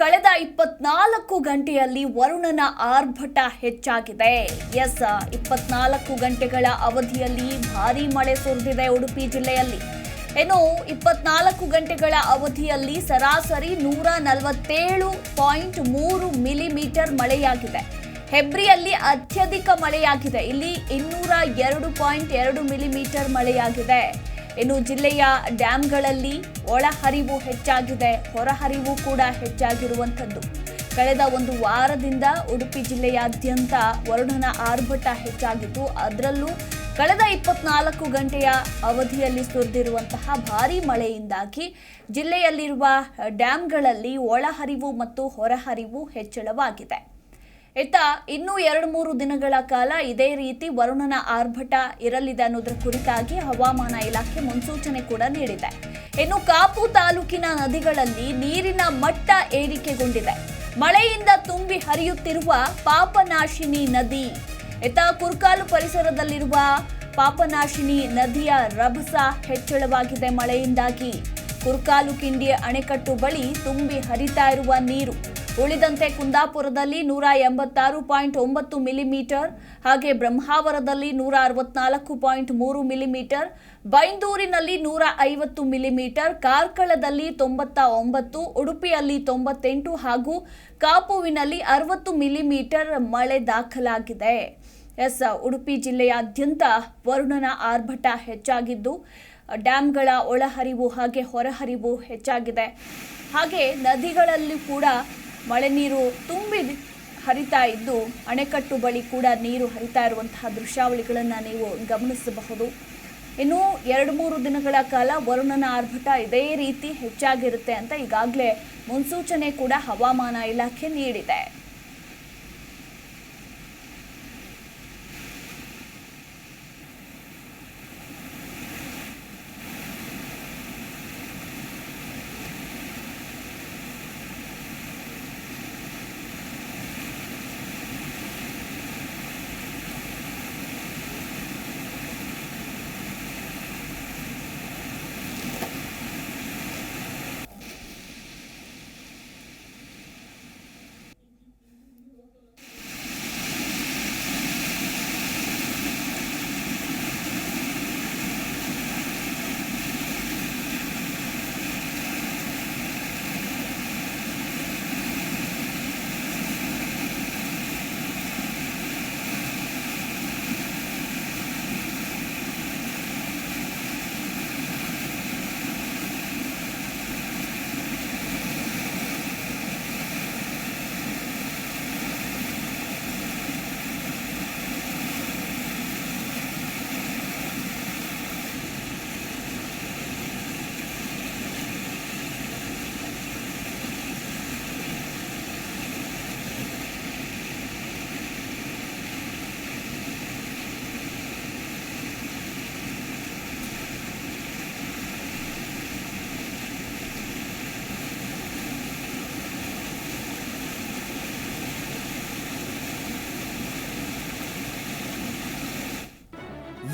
ಕಳೆದ ಇಪ್ಪತ್ನಾಲ್ಕು ಗಂಟೆಯಲ್ಲಿ ವರುಣನ ಆರ್ಭಟ ಹೆಚ್ಚಾಗಿದೆ. ಎಸ್, ಇಪ್ಪತ್ನಾಲ್ಕು ಗಂಟೆಗಳ ಅವಧಿಯಲ್ಲಿ ಭಾರಿ ಮಳೆ ಸುರಿದಿದೆ ಉಡುಪಿ ಜಿಲ್ಲೆಯಲ್ಲಿ. ಇನ್ನು ಇಪ್ಪತ್ನಾಲ್ಕು ಗಂಟೆಗಳ ಅವಧಿಯಲ್ಲಿ ಸರಾಸರಿ ನೂರ ನಲವತ್ತೇಳು ಪಾಯಿಂಟ್ ಮೂರು ಮಿಲಿಮೀಟರ್ ಮಳೆಯಾಗಿದೆ. ಹೆಬ್ರಿಯಲ್ಲಿ ಅತ್ಯಧಿಕ ಮಳೆಯಾಗಿದೆ. ಇಲ್ಲಿ ಇನ್ನೂರ ಎರಡು ಪಾಯಿಂಟ್ ಎರಡು ಮಿಲಿಮೀಟರ್ ಮಳೆಯಾಗಿದೆ. ಇನ್ನು ಜಿಲ್ಲೆಯ ಡ್ಯಾಂಗಳಲ್ಲಿ ಒಳಹರಿವು ಹೆಚ್ಚಾಗಿದೆ, ಹೊರಹರಿವು ಕೂಡ ಹೆಚ್ಚಾಗಿರುವಂಥದ್ದು. ಕಳೆದ ಒಂದು ವಾರದಿಂದ ಉಡುಪಿ ಜಿಲ್ಲೆಯಾದ್ಯಂತ ವರುಣನ ಆರ್ಭಟ ಹೆಚ್ಚಾಗಿದ್ದು, ಅದರಲ್ಲೂ ಕಳೆದ ಇಪ್ಪತ್ನಾಲ್ಕು ಗಂಟೆಯ ಅವಧಿಯಲ್ಲಿ ಸುರಿದಿರುವಂತಹ ಭಾರೀ ಮಳೆಯಿಂದಾಗಿ ಜಿಲ್ಲೆಯಲ್ಲಿರುವ ಡ್ಯಾಂಗಳಲ್ಲಿ ಒಳಹರಿವು ಮತ್ತು ಹೊರಹರಿವು ಹೆಚ್ಚಳವಾಗಿದೆ. ಇತ್ತ ಇನ್ನೂ ಎರಡು ಮೂರು ದಿನಗಳ ಕಾಲ ಇದೇ ರೀತಿ ವರುಣನ ಆರ್ಭಟ ಇರಲಿದೆ ಅನ್ನೋದರ ಕುರಿತಾಗಿ ಹವಾಮಾನ ಇಲಾಖೆ ಮುನ್ಸೂಚನೆ ಕೂಡ ನೀಡಿದೆ. ಇನ್ನು ಕಾಪು ತಾಲೂಕಿನ ನದಿಗಳಲ್ಲಿ ನೀರಿನ ಮಟ್ಟ ಏರಿಕೆಗೊಂಡಿದೆ. ಮಳೆಯಿಂದ ತುಂಬಿ ಹರಿಯುತ್ತಿರುವ ಪಾಪನಾಶಿನಿ ನದಿ, ಇತ್ತ ಕುರ್ಕಾಲು ಪರಿಸರದಲ್ಲಿರುವ ಪಾಪನಾಶಿನಿ ನದಿಯ ರಭಸ ಹೆಚ್ಚಳವಾಗಿದೆ ಮಳೆಯಿಂದಾಗಿ. ಕುರ್ಕಾಲು ಕಿಂಡಿಯ ಅಣೆಕಟ್ಟು ಬಳಿ ತುಂಬಿ ಹರಿತಾ ಇರುವ ನೀರು ಉಳಿದಂತೆ ಕುಂದಾಪುರದಲ್ಲಿ ನೂರ ಎಂಬತ್ತಾರು ಪಾಯಿಂಟ್ ಒಂಬತ್ತು ಮಿಲಿಮೀಟರ್ ಹಾಗೆ ಬ್ರಹ್ಮಾವರದಲ್ಲಿ ನೂರ ಅರವತ್ನಾಲ್ಕು ಪಾಯಿಂಟ್ ಮೂರು ಮಿಲಿಮೀಟರ್, ಬೈಂದೂರಿನಲ್ಲಿ ನೂರ ಐವತ್ತು ಮಿಲಿಮೀಟರ್, ಕಾರ್ಕಳದಲ್ಲಿ ತೊಂಬತ್ತ ಒಂಬತ್ತು, ಉಡುಪಿಯಲ್ಲಿ ತೊಂಬತ್ತೆಂಟು ಹಾಗೂ ಕಾಪುವಿನಲ್ಲಿ ಅರವತ್ತು ಮಿಲಿಮೀಟರ್ ಮಳೆ ದಾಖಲಾಗಿದೆ. ಎಸ್, ಉಡುಪಿ ಜಿಲ್ಲೆಯಾದ್ಯಂತ ವರುಣನ ಆರ್ಭಟ ಹೆಚ್ಚಾಗಿದ್ದು, ಡ್ಯಾಮ್ಗಳ ಒಳಹರಿವು ಹಾಗೆ ಹೊರಹರಿವು ಹೆಚ್ಚಾಗಿದೆ. ಹಾಗೆ ನದಿಗಳಲ್ಲಿ ಕೂಡ ಮಳೆ ನೀರು ತುಂಬಿ ಹರಿತಾ ಇದ್ದು ಅಣೆಕಟ್ಟು ಬಳಿ ಕೂಡ ನೀರು ಹರಿತಾ ಇರುವಂತಹ ದೃಶ್ಯಾವಳಿಗಳನ್ನು ನೀವು ಗಮನಿಸಬಹುದು. ಇನ್ನು ಎರಡು ಮೂರು ದಿನಗಳ ಕಾಲ ವರುಣನ ಆರ್ಭಟ ಇದೇ ರೀತಿ ಹೆಚ್ಚಾಗಿರುತ್ತೆ ಅಂತ ಈಗಾಗಲೇ ಮುನ್ಸೂಚನೆ ಕೂಡ ಹವಾಮಾನ ಇಲಾಖೆ ನೀಡಿದೆ.